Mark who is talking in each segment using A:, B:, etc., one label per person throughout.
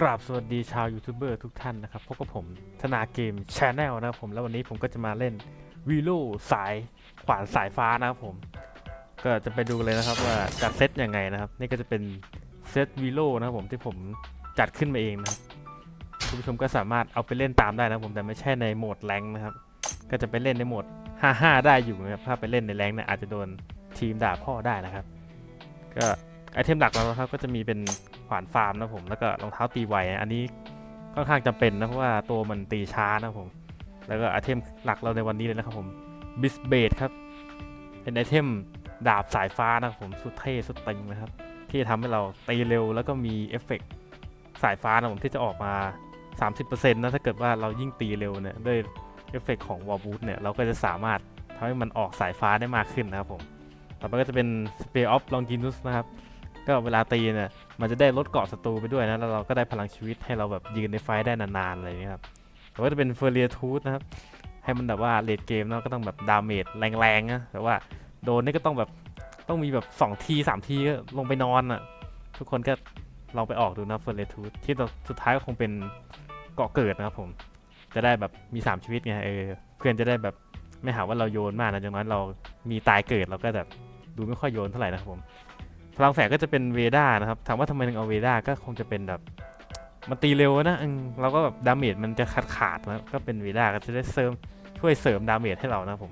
A: กราบสวัสดีชาวยูทูบเบอร์ทุกท่านนะครับพบกับผมธนาเกมชาแนลนะครับผมแล้ววันนี้ผมก็จะมาเล่นวีโ o สายขวานสายฟ้านะครับผม ก็จะไปดูเลยนะครับว่าจัดเซตยังไงนะครับ นี่ก็จะเป็นเซตวีโ o นะครับผมที่ผมจัดขึ้นมาเองนะครับคุณผู้ชมก็สามารถเอาไปเล่นตามได้นะผมแต่ไม่ใช่ในโหมดแรงนะครับ ก็จะไปเล่นในโหมด 5-5 ได้อยู่นะครับถ้าไปเล่นในแรงเนี่ยอาจจะโดนทีมด่าพ่อได้นะครับ ก็ไอเทมหลักเราครับก็จะมีเป็น ขวานฟาร์มนะผมแล้วก็รองเท้าตีไวอันนี้ค่อนข้างจำเป็นนะเพราะว่าตัวมันตีช้านะผม แล้วก็ไอเทมหลักเราในวันนี้เลยนะครับผมบิสเบดครับเป็นไอเทมดาบสายฟ้านะครับผมสุดเท่สุดตึงนะครับ ที่จะทำให้เราตีเร็วแล้วก็มีเอฟเฟกต์สายฟ้านะผมที่จะออกมา 30%นะถ้าเกิดว่าเรายิ่งตีเร็วเนี่ยด้วยเอฟเฟกต์ของวอลบูทเนี่ยเราก็จะสามารถทำให้มันออกสายฟ้าได้มากขึ้นนะครับผม ต่อไปก็จะเป็น Spear of Longinus นะครับ ก็เวลาตีเนี่ยมันจะได้ลดเกาะศัตรูไปด้วยนะแล้วเราก็ได้พลังชีวิตให้เราแบบยืนในไฟได้นานๆอะไรอย่างเงี้ยครับแล้วก็จะเป็น f u r i e r Tooth นะครับให้มันแบบว่าเลดเกมเนาะก็ต้องแบบดาเมจแรงๆนะแต่ว่าโดนนี่ก็ต้องแบบต้องมีแบบ2ที3ทีก็ลงไปนอนอะทุกคนก็ลองไปออกดูนะ f u r i e r Tooth ที่สุดท้ายก็คงเป็นเกาะเกิดนะครับผมจะได้แบบมี 3 ชีวิตไงเออเพื่อนจะได้แบบไม่หาว่าเราโยนมากนะจากนั้นเรามีตายเกิดเราก็แบบดูไม่ค่อยโยนเท่าไหร่นะครับผม ลังแฝงก็จะเป็นเวด้านะครับ ถามว่าทำไมถึงเอาเวด้าก็คงจะเป็นแบบมันตีเร็วนะอืมเราก็แบบดาเมจมันจะขาดขาดนะก็เป็นเวด้าก็จะได้เสริมช่วยเสริมดาเมจให้เรานะผม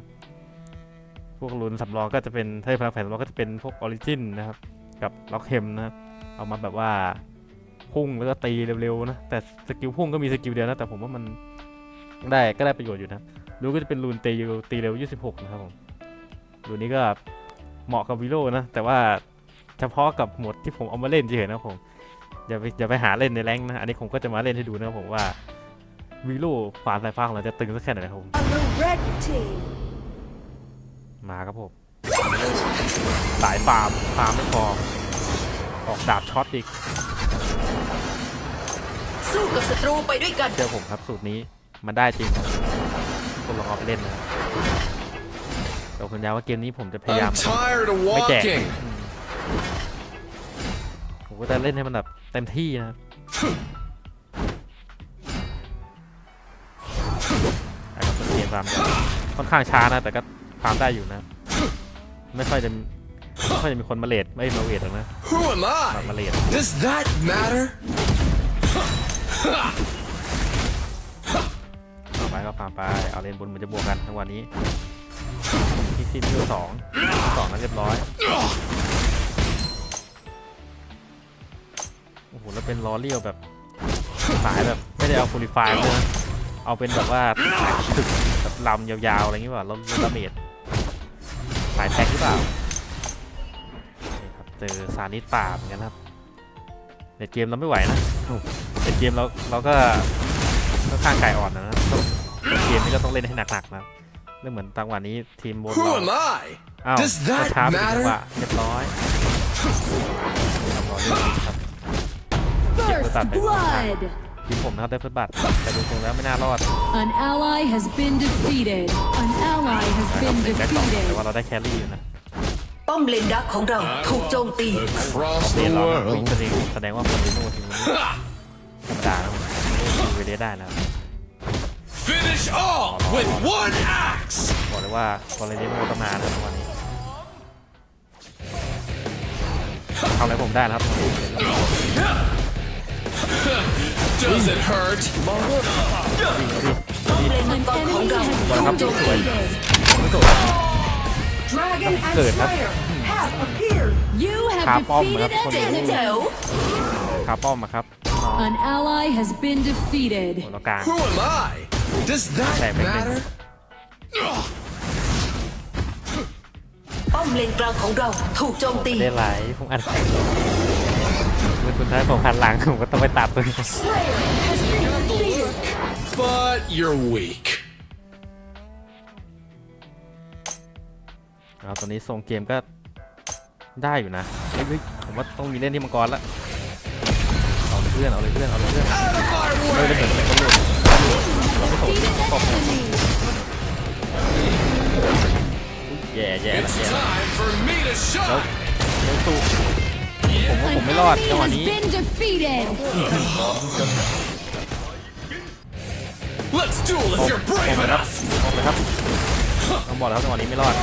A: พวกรุนสำรองก็จะเป็นถ้าพลังแฝงสำรองก็จะเป็นพวกออริจินนะครับ กับล็อกเฮมนะครับเอามาแบบว่าพุ่งแล้วก็ตีเร็วๆนะ แต่สกิลพุ่งก็มีสกิลเดียวนะ แต่ผมว่ามันได้ก็ได้ประโยชน์อยู่นะรูนก็จะเป็นรูนตีเร็วตีเร็ว 26 นะครับผมรูนนี้ก็เหมาะกับวิโรนะ แต่ว่า เฉพาะกับโหมดที่ผมเอามาเล่นเฉยๆนะผมอย่าไปอย่าไปหาเล่นในแรงค์นะอันนี้ผมก็จะมาเล่นให้ดูนะครับผมว่าวิโรขวานสายฟ้าของเราจะตึงสักแค่ไหนนะครับผม
B: On the red team.
A: มาครับผมสายฟาร์มฟาร์มไม่พอออกดาบช็อตอีก
B: สู้กับศัตรูไปด้วยกัน
A: เชื่อผมครับสูตรนี้มันได้จริงครับคนลองเอาไปเล่นนะแต่คุณยาวว่าเกมนี้ผมจะพยายาม
C: I'm tired of
A: ไม่แจก
C: walking.
A: อืม ผมก็จะเล่นให้มันแบบเต็มที่นะครับอะครับเกมฟาร์มค่อนข้างช้านะ แต่ก็ฟาร์มได้อยู่นะ ไม่ค่อยจะไม่ค่อยจะมีคนมาเลดไม่มาเวทหรอกนะ
C: Who am
A: มา
C: I?
A: มาเลด
C: Does that matter?
A: ต่อไปก็ฟาร์มไป เอาเลนบนมันจะบวกกันทั้งวันนี้ที่ซีนิวสองสองนั้นเรียบร้อย เป็นล้อเลี้ยวแบบสายแบบไม่ได้เอาฟูลิฟายเลยนะเอาเป็นแบบว่าสายถึกแบบลำยาวๆอะไรอย่างงี้ป่ะลดลดดาเมจสายแท็กหรือเปล่านี่ครับเจอซานิสป่าเหมือนกันครับในเกมเราไม่ไหวนะโอ้โหในเกมเราเราก็ค่อนข้างไก่อ่อนนะนะต้องในเกมนี้ก็ต้องเล่นให้หนักๆนะไม่เหมือนตังหวะนี้ทีมบน
C: Who
A: เรา
C: am I?
A: อ้าว
C: Does that
A: ช้าไปจังหวะ
C: matter?
A: เรียบร้อยทำรอเรียบร้อยครับ
D: First blood!
A: ทีมผมนะครับได้เฟิร์สบัตรแต่ดูตรงแล้วไม่น่ารอด
D: An ally has been defeated. An ally has
A: นะครับ
D: been
A: เด็กได้สองแต่
D: defeated.
A: ว่าเราได้แครี่อยู่นะ
B: ป้อมเลนดักของเราถูกโจมตี
C: Across
A: เรีย
C: the
A: นเรานะวิ่ง
C: world.
A: แสดงแสดงว่าคนที่โน่ทีมนี้ธรรมดานะผมดูเวเดได้นะ
C: Finish all with one axe.
A: บอกเลยว่าคนเรโน่ต้องมานะครับวันนี้ทำอะไรผมได้นะครับ
C: Does it hurt?
B: ป้อมเลนมัง
D: An
B: กรของ
D: enemy
B: เรา
D: has
A: บอลครับ
D: been
A: สวย
D: defeated.
A: ไม่สวย
E: Dragon and
A: Good, huh?
E: Slayer have appeared.
D: You have
A: Khá bom mà
D: defeated
A: nó
D: an
A: không có-
B: แจ๋
D: enemy.
B: ว
A: คาป้อมอะครับน้อง
D: An ally has been defeated.
A: หัวเรากลาง
C: Who am I? Does that
A: Này, mình-
C: matter?
B: ป้อมเลนกลางของเราถูกโจมตี
A: ได้ไหลผมอัดเมื่อ สุดท้ายผมหันหลังผมก็ต้องไปตัดตัวนี้
C: But you're weak.
A: เอาตอนนี้ทรงเกมก็ได้อยู่นะเฮ้ยเฮ้ยผมว่าต้องมีเล่นที่มังกรละเอาเลยเพื่อนเอาเลยเพื่อนเอาเลยเพื่อน
C: Out of my
A: ไม่ได้
C: way.
A: เหมือนเป็นตำรวจเราไม่สน
D: Defeated
A: ตบ
D: an enemy.
A: แย่แย่ละ
C: It's
A: แย่ละ
C: time for me to shine.
A: เร็วสู้
C: Yeah.
A: ผมว่าผม
D: An
A: ไม่รอด
D: enemy
A: จังหวะ
D: has
A: นี้
D: been defeated.
C: Let's duel if you're
A: ผม
C: brave
A: เลยครับ
C: enough.
A: ผมเลยครับต้องบอกแล้วจังหวะนี้ไม่รอด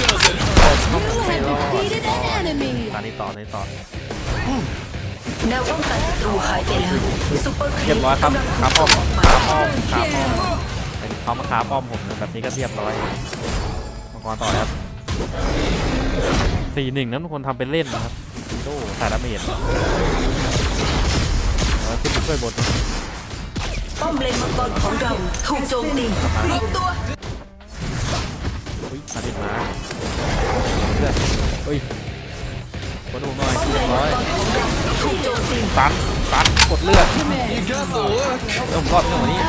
C: Does it hurt?
D: You have defeated an enemy.
A: ตอนนี้ต่อตอนนี้ต่อ
B: แนวป้องกันศัตรูหายไปแล้วซุปเปอร์ครี
A: เรียบร้อยครับ
B: กำลัง
A: ขา
B: ถู
A: ป้อกม
B: ส่งออกมา
A: ขาป้อมขาป้อมเป็นเขามาขาป้อมผมนะแบบนี้ก็เรียบร้อยมังกรต่อครับสี่หนึ่งนั้นทุกคนทำเป็นเล่นนะครับ โอ้สายดาเมจแล้วขึ้นไปช่วยบนนะ
B: ป้อมเลนมังกรของเราถูกโจมตีรวมตัว
A: อุ้ยมาดิมาเลือดอุ้ยกดดูหน่อย
B: ป้อมเล
A: เรีย
B: น
A: บ
B: มั
A: ร้
B: ง
A: อย
B: กรของเราถูกโจมตี
A: ตันตันกดเลือด
C: You got the look.
A: เออผมรอดจังหวะนี้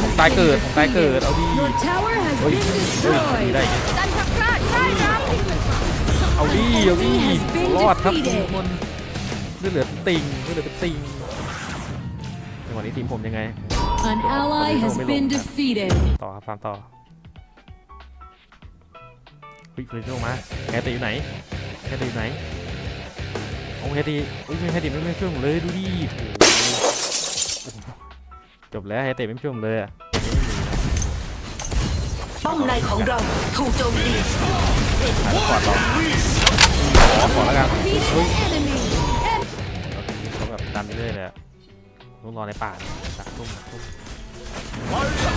A: ผมตายเกิดผมตายเกิดเอาดี
D: Your tower has
A: เฮ้ย
D: been
A: เฮ้ยดี
D: destroyed.
A: ได้ไง เอาดีเอาดีรอดครับทุกคนเลือดเหลือเป็นติ่งเลือดเหลือเป็นติ่งจังหวะนี้ทีมผมยังไง
D: An ally has been defeated.
A: ต่อครับฟาร์มต่อวิ่งเลยลงมาแคตอยู่ไหนแคตอยู่ไหนโอ้แคตอุ้ยแคตไม่ไม่ช่วยผมเลยดูดิโอ้โหจบแล้วแคตไม่ช่วยผมเลยอะ
B: ป้อมในของเราถูกโจมตี
A: หายไปก่อนเราขอขอแล้วกัน
D: Defeated an enemy. And
A: เขาแบบดันไปเรื่อยเลยอะต้องรอในป่าดักตุ้มตุ้ม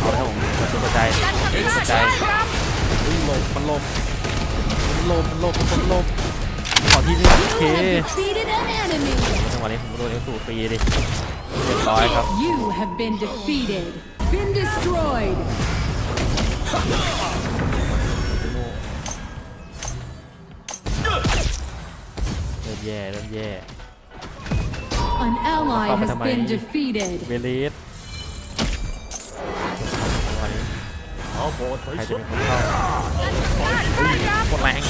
A: เอาแล้วผมมันจะกระจายกระจายอุ้ยลมมันลมมันลมมันลมมันลมขอที่นึงโอเค
D: you have defeated an enemy.
A: จังหวะนี้ผมโดนเอลสูฟรีดิเรียบร้อยครับ
D: You have been defeated. Been destroyed.
A: เริ่มแย่เริ่มแย่
D: An ally
A: Stop it,
D: has
A: am I-
D: been defeated.
A: เวลิสจังหวะนี้ใครจะเป็นคนเข้าเฮ้ยคนแรง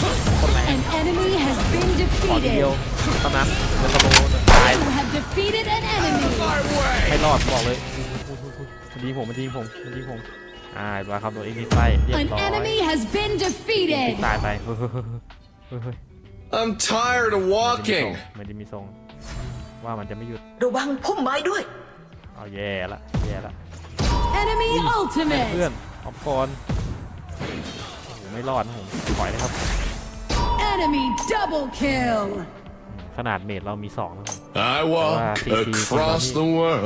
A: คนแรง
D: An enemy has been
A: ขอทีเดียว
D: defeated.
A: เท่านั้นเป็นสโลว์ตาย
D: You have defeated an enemy.
C: My way.
A: ไม่รอดบอกเลยมันยิงผมมันยิงผมมันยิงผม อ่าบาครับโดนเอ็กซ์ไฟเรียบ
D: An
A: ร้อย
D: enemy has been defeated.
A: ตายไปเฮ้ยเฮ้ยเฮ้ยเฮ้ย
C: I'm tired of
A: ไม่ได้มีทรง
C: walking.
A: ไม่ได้มีทรง ว่ามันจะไม่หยุด
B: ระวังพุ่มไม้ด้วย
A: เอาแย่ละ แย่ละ
D: Enemy
A: เพื่อน
D: ultimate.
A: ออฟกรโอ้โหไม่รอดนะผมปล่อยเลยครับ
D: Enemy double kill.
A: ขนาดเมดเรามีสองนะผม
C: I walk
A: Ah, CC,
C: across the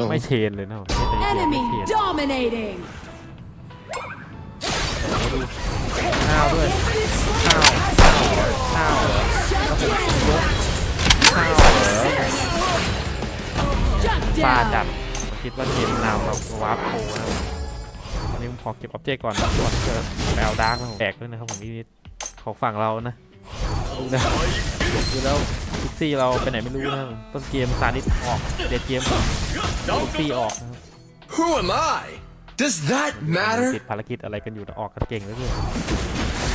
A: ไม่
C: world.
A: เชนเลยนะผมไม่ได้
D: Enemy
A: ไม่เชน
D: dominating.
A: ข้าวด้วยข้าวข้าวเหรอ
D: Shut down.
A: ข้าวเหรอฟาจัดคิดว่าเกมนาวเราวาร์ปโปรนะครับตอนนี้ผมขอเก็บออบเจกต์ก่อนก่อนจะไปเอาดาร์กนะผมแตกด้วยนะครับผมนี่ของฝั่งเรานะดูนะดูแล้วพิกซี่เราไปไหนไม่รู้นะต้นเกมซานิสออกเด็ดเกมพิกซี่ออกนะครับ
C: Who am I? Does that
A: ติ
C: matter?
A: ดภารกิจอะไรกันอยู่แต่ออกกันเก่งเหลือเกิน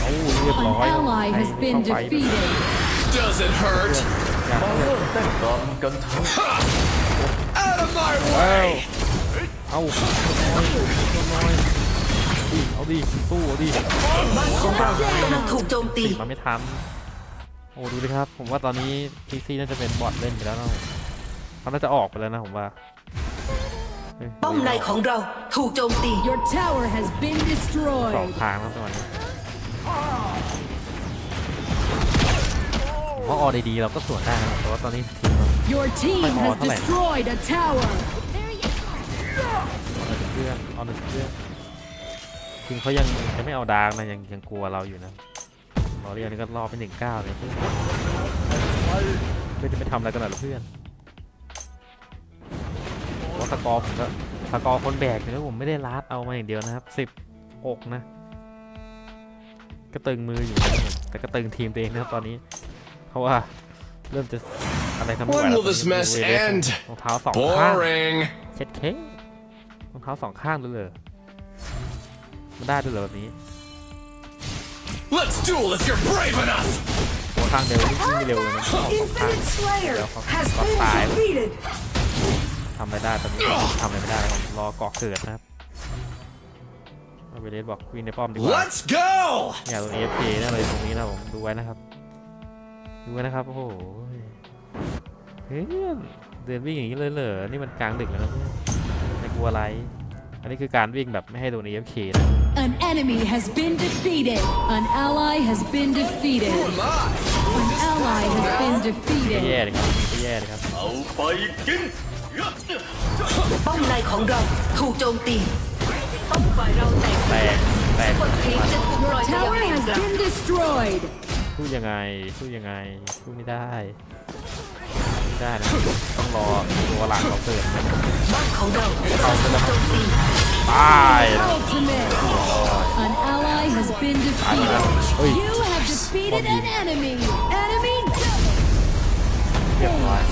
A: โอ้เรียบ
D: An
A: ร้อย
D: ally has been
A: เข้าไป
D: defeated.
C: Does it hurt?
A: อย่างนั้นเลย
C: Out of my
A: เอ้า
C: way!
A: เอาน้อยน้อยดิเอาดิสู้เอาดิ
B: บ้านของเรากำลังถูกโจมตี
A: ติดมาไม่ทันโอ้ดูดิครับ ผมว่าตอนนี้พีซีน่าจะเป็นบอทเล่นไปแล้วนะเขาน่าจะออกไปแล้วนะผมว่าเฮ้ย
B: ป้อมในของเราถูกโจมตี
D: Your tower has been
A: สอง
D: destroyed.
A: ทางแล้วตอนนี้เพราะออดีๆเราก็สวนได้นะแต่ว่าตอนนี้ทีมเรา
D: Your team
A: Phải
D: has
A: bỏ thế này.
D: destroyed a tower.
A: เอาหนึ่งเครื่องเอาหนึ่งเครื่องทีมเขายังยังไม่เอาดาร์กนะยังยังกลัวเราอยู่นะรอเรียนนี่ก็รอไปหนึ่งเก้าเลยเพื่อนเพื่อนจะไปทำอะไรกันหน่อยเหรอเพื่อนเพราะ สกอร์ผมก็สกอร์คนแบกเนี่ยผมไม่ได้ลาดเอามาอย่างเดียวนะครับสิบหกนะ ก็ตึงมืออยู่นะครับผมแต่ก็ตึงทีมตัวเองนะครับตอนนี้ เพราะว่าเริ่มจะอะไรทำไม่ไหว
C: When
A: แล้ว
C: will this
A: ตอนนี้
C: mess
A: เวเลส
C: end?
A: รองเท้าสองข้าง
C: Boring.
A: เช็ดเค้รองเท้าสองข้างด้วยเลยมันได้ด้วยเหรอแบบนี้
C: Let's duel if you're brave enough.
A: หัวข้างเดียวนี่วิ่งเร็วเลยนะสองข้าง
E: Infinite Slayer
A: Dạ, không.
E: has
A: Có
E: been
A: tài.
E: defeated.
A: ทำอะไรได้ตอนนี้ทำอะไรไม่ได้แล้วรอเกาะเกิดนะครับเอาไปเลสบอกวิ่งในป้อมดีกว่า
C: Let's go!
A: อย่าตรง AFK นะเลยตรงนี้นะผมดูไว้นะครับ ดูไว้นะครับ โอ้โหเฮ้ยเดินวิ่งอย่างนี้เลยเหรอ นี่มันกลางดึกแล้วนะเพื่อนไม่กลัวอะไร อันนี้คือการวิ่งแบบไม่ให้โดน AFK นะ
D: An enemy has been defeated. An ally has been defeated.
C: Who am I?
D: An ally has been
A: ไม่แย่
D: defeated.
A: เลยครับไม่แย่เลยครับ
B: ป้ อมในของเราถูกโจมตีป้อมฝ่ายเราแตก
A: แตกแตก
B: บนคลิปจะถูกปล่อยไปยัง
D: Tower
B: เลน
D: has
B: กลาง
D: been destroyed.
A: สู้ยังไงสู้ยังไงสู้ไม่ได้สู้ไม่ได้นะต้องรอตัวหลักเราเกิดนะ
B: บ้านของเราถูกโจมตี
A: ตายนะ
D: Ultimate. An ally has been
A: ตายแล้ว
D: defeated.
A: เฮ้ย
D: You have defeated an enemy. Enemy double.
A: เรียบร้อย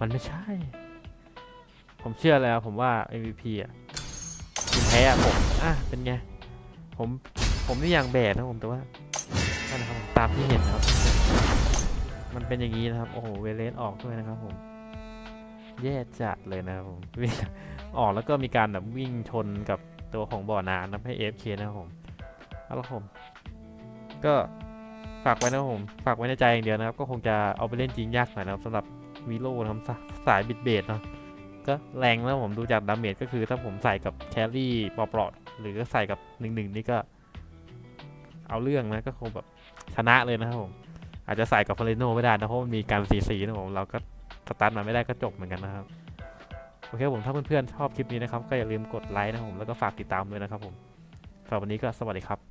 A: มันไม่ใช่ ผมเชื่อแล้วผมว่า MVP อะทีมแพ้อะผม อะ เป็นไง ผม ผมนี่อย่างแบดนะผม แต่ว่านั่นนะครับตามที่เห็นนะครับ มันเป็นอย่างนี้นะครับ โอ้โห เวเลสออกด้วยนะครับผม แย่จัดเลยนะครับผมออกแล้วก็มีการแบบวิ่งชนกับตัวของบ่อน้ำนะให้ AFK นะครับผม เอาละผม ก็ ฝากไว้นะผม ฝากไว้ในใจอย่างเดียวนะครับ ก็คงจะเอาไปเล่นจริงยากหน่อยนะครับสำหรับวีโร่นะครับสายบิดเบสเนาะก็แรงแล้วผมดูจากดาเมจก็คือถ้าผมใส่กับแครี่ปลอดๆหรือใส่กับหนึ่งหนึ่งนี่ก็ เอาเรื่องนะก็คงแบบชนะเลยนะครับผม อาจจะใส่กับฟาเรโนไม่ได้นะเพราะมันมีการสีสีนะผมเราก็สตาร์ทมาไม่ได้ก็จบเหมือนกันนะครับโอเคผมถ้าเพื่อนๆชอบคลิปนี้นะครับ ก็อย่าลืมกดไลค์นะครับผมแล้วก็ฝากติดตามด้วยนะครับผมสำหรับวันนี้ก็สวัสดีครับ